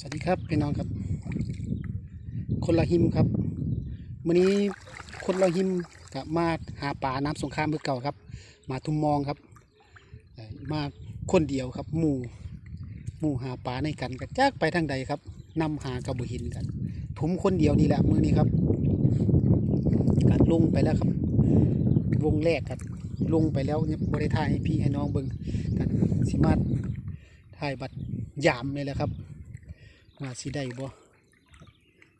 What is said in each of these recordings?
สวัสดีครับพี่น้องครับ คนละหิมครับวันนี้คนละหิมกับมาหาปลาน้ำสงครามเพื่อเก่าครับ มาทุ่มมองครับมาคนเดียวครับหมู่หมู่หาปลาในกันกระจากไปทางใดครับนำหากระบุหินกัน ผมคนเดียวนี่แหละมือนี้ครับการลงไปแล้วครับ วงแรกครับลงไปแล้วเนี่ยบริทายให้พี่ให้น้องเบิ่งกันสิมาถ่ายบัตรยามเลยแหละครับ ว่าสิได้บ่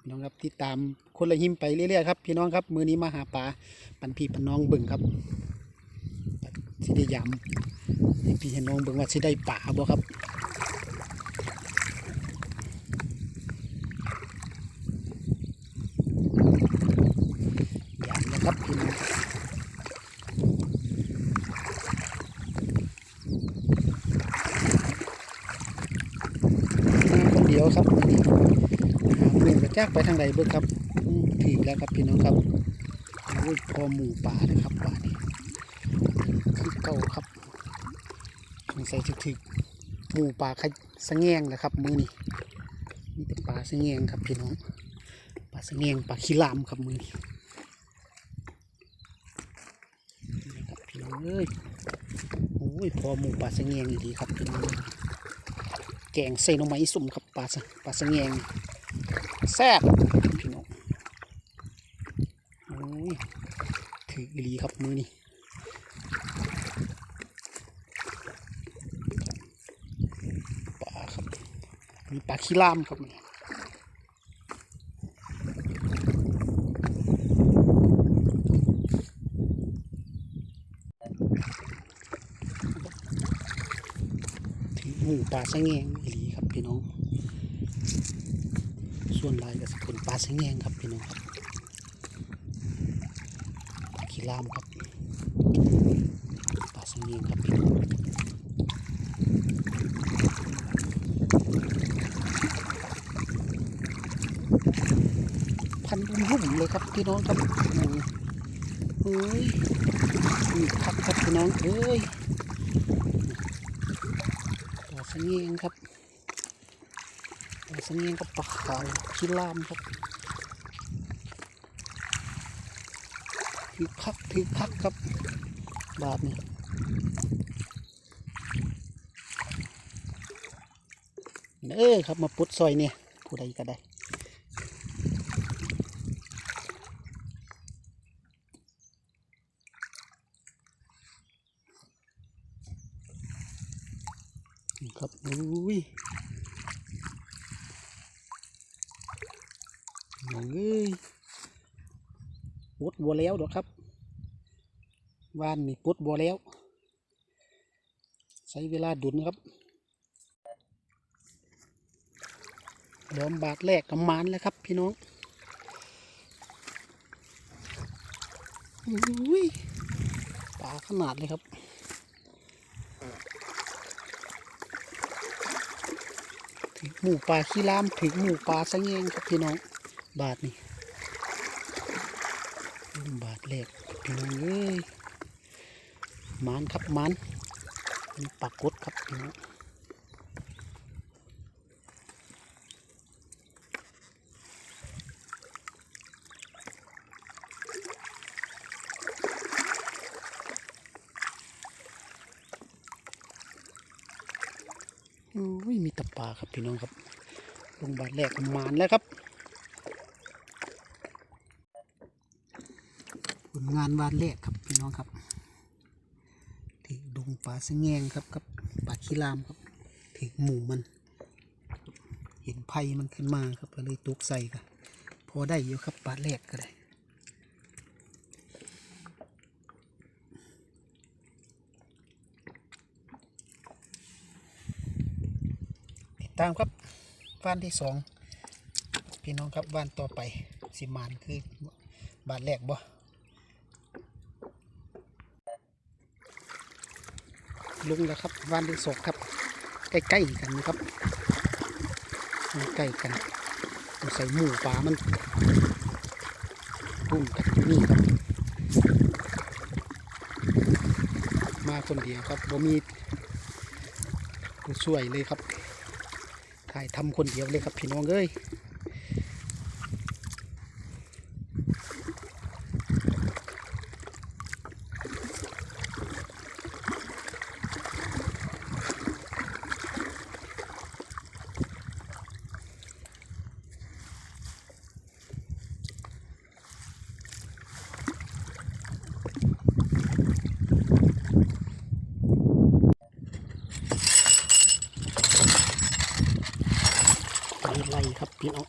น้องครับติดตามคนละหิมไปเรื่อยๆครับพี่น้องครับมือนี้มาหาปลาปันพี่ปันน้องเบิ่งครับสิได้ยำพี่ให้น้องเบิ่งว่าสิได้ปลาบ่ครับยามนะครับพี่น้องมาคนเดียวครับมื้อนี้ หาเพื่อนกระ จากไปทางใดเบิ่งครับถึงแล้วครับพี่น้องครับโอ้ยพอหมู่ป่าเลยครับป่านี้คือเก่าครับสงสัยจะถึกหมู่ป่าขะสะแงงแหละครับ มือนี้มีแต่ปลาสะแงงครับพี่น้องปลาสะแงงปลาขี้ลามครับมือนี้นี่ครับพี่น้องเอ้ยโอ้ยพอหมู่ปลาสะแงงอีดีครับพี่น้องแกงใส่หน่อไม้สุ่มครับปลาสะปลาสะแงง แซ่บพี่น้องโอ้ยถืออีลีครับมือนี่ปลาครับมีปลาขี้ลามครับนี่ถือหมูปลาสะแงงอีหลีครับพี่น้อง ส่วนลายก็จะเป็นปลาสะแงงครับพี่น้องครับปลาขี้ลามครับปลาสะแงงครับพี่น้องพันรุ่มรุ่มเลยครับพี่น้องครับโอ้ยนี่ครับครับพี่น้องเอ้ยปลาสะแงงครับ สะเงียงก็ปลาขาวขี้ลามครับถือคักถือคักครับ บาทนี่เออครับมาปุดซอยเนี่ยผู้ใดก็ได้นี่ครับอุ้ย น้องเอ้ยปดบัวแล้วดอกครับ วานนี่ปดบัวแล้ว ใช้เวลาดุนครับล้อมบาทแรกกำมานแล้วครับ พี่น้องอุ้ยปลาขนาดเลยครับถึงหมูปลาขี้ลามถึงหมูปลาสะเงงครับพี่น้อง บาทนี่บาทแรกพี่น้องเอ้ย มันครับมันมีปลากดครับพี่น้องอุ้ยมีตะปลาครับพี่น้องครับลงบาทแรกมานแล้วครับผลงานบานแรกครับพี่น้องครับ ลาสะแงงครับกับปลาขี้ลามครับถือหมูมัน เห็นไผ่มันขึ้นมาครับก็เลยตุกใส่กันพอได้อยู่ครับปลาแรกก็ได้ติดตามครับบ้านที่สองพี่น้องครับบ้านต่อไปสิมานคือบ้านแรกบ่ ลงแล้วครับบ้านที่สองครับ ใกล้ๆกันนะครับใกล้กันใส่หมูป่ามันปุ้มกันนี่ครับ มาคนเดียวครับบ่มีผู้ช่วยเลยครับถ่ายทำคนเดียวเลยครับพี่น้องเอ้ย มีไรครับพี่น้อง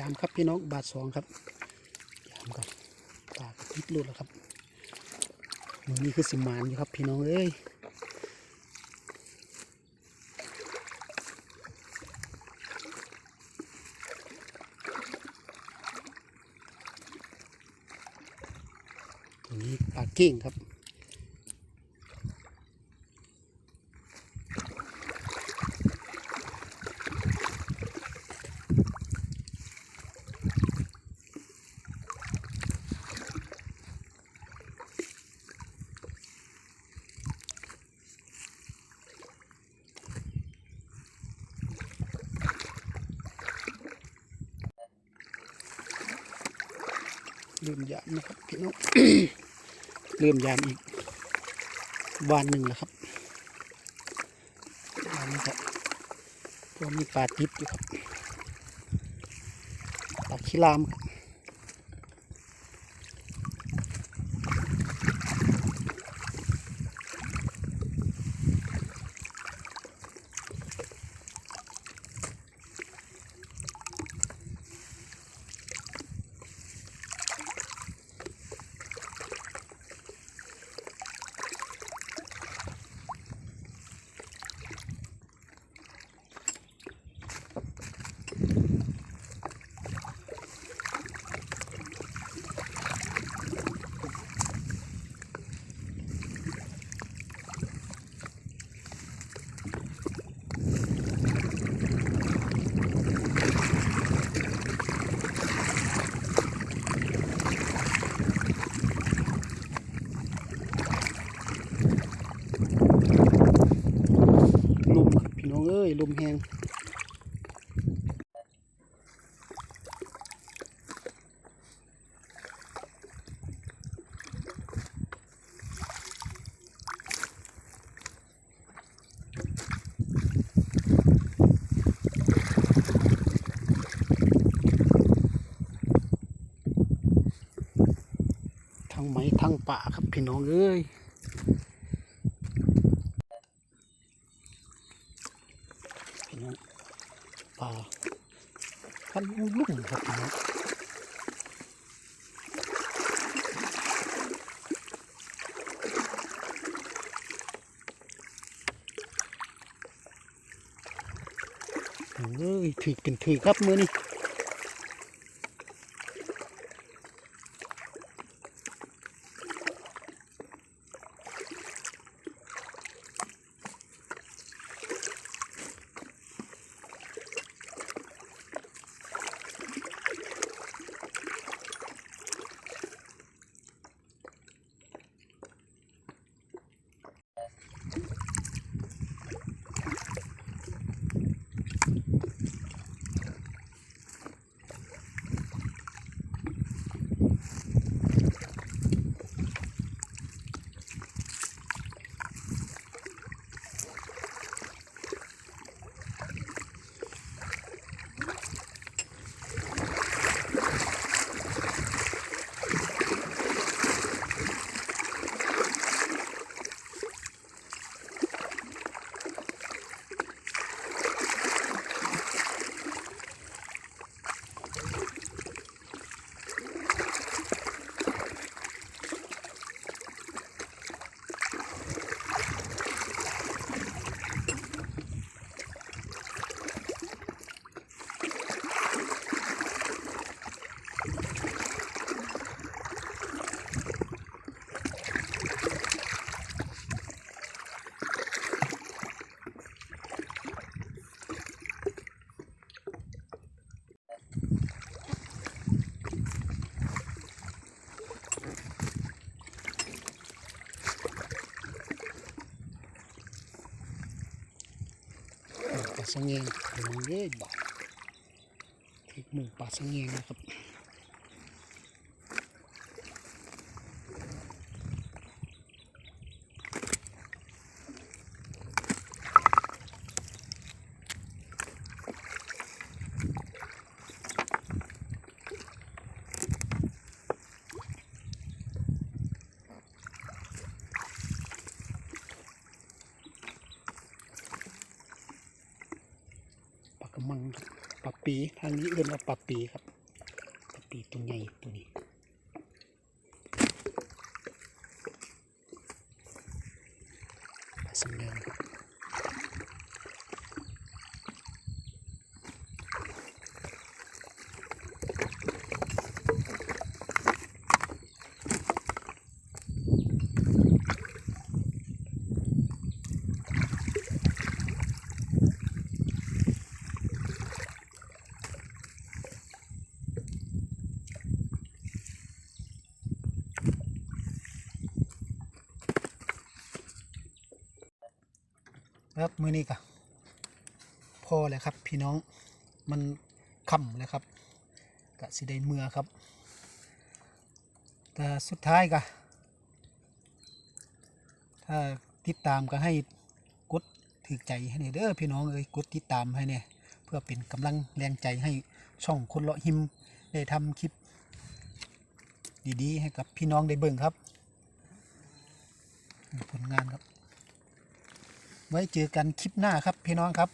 ยามครับพี่น้องบาทสองครับยามครับปากพิษหลุดแล้วครับมือนี้คือสิมานอยู่ครับพี่น้องเอ้ยตัวนี้ปลาเก้งครับ เริ่มยามนะครับพี่น้องเริ่มยามอีกวันหนึ่งแล้วครับวันนี้ครับก็มีปลาติดอยู่ครับปลาขี้ลามครับ องเอ้ยลุมแหงทั้งไหมทั้งป่าครับพี่น้องเอ้ย พี่น้องปลา พันลุ่มครับนะเอ้ยถือเป็นถือครับมือนี่ สังเงงเดี๋ยวมึงเด้บ่าถึกหมูปลาสังเงงนะครับ ปลากระมังครับ ปีทางนี้เรียกว่าปลาปีครับปลาปีตัวใหญ่ตัวนี้ปลาสังเงงครับ ครับมือนี้กะพอแล้วครับ พี่น้องมันค่ำแล้วครับกะสิได้เมื่อครับ แต่สุดท้ายกะถ้าติดตามก็ให้กดถือใจให้เนี่ยเด้อพี่น้องเอ้ยกดติดตามให้เนี่ยเพื่อเป็นกำลังแรงใจให้ช่องคนเลาะหิมได้ทำคลิป ดีๆ ให้กับพี่น้องได้เบิ่งครับ ผลงานครับ ไว้เจอกันคลิปหน้าครับพี่น้องครับ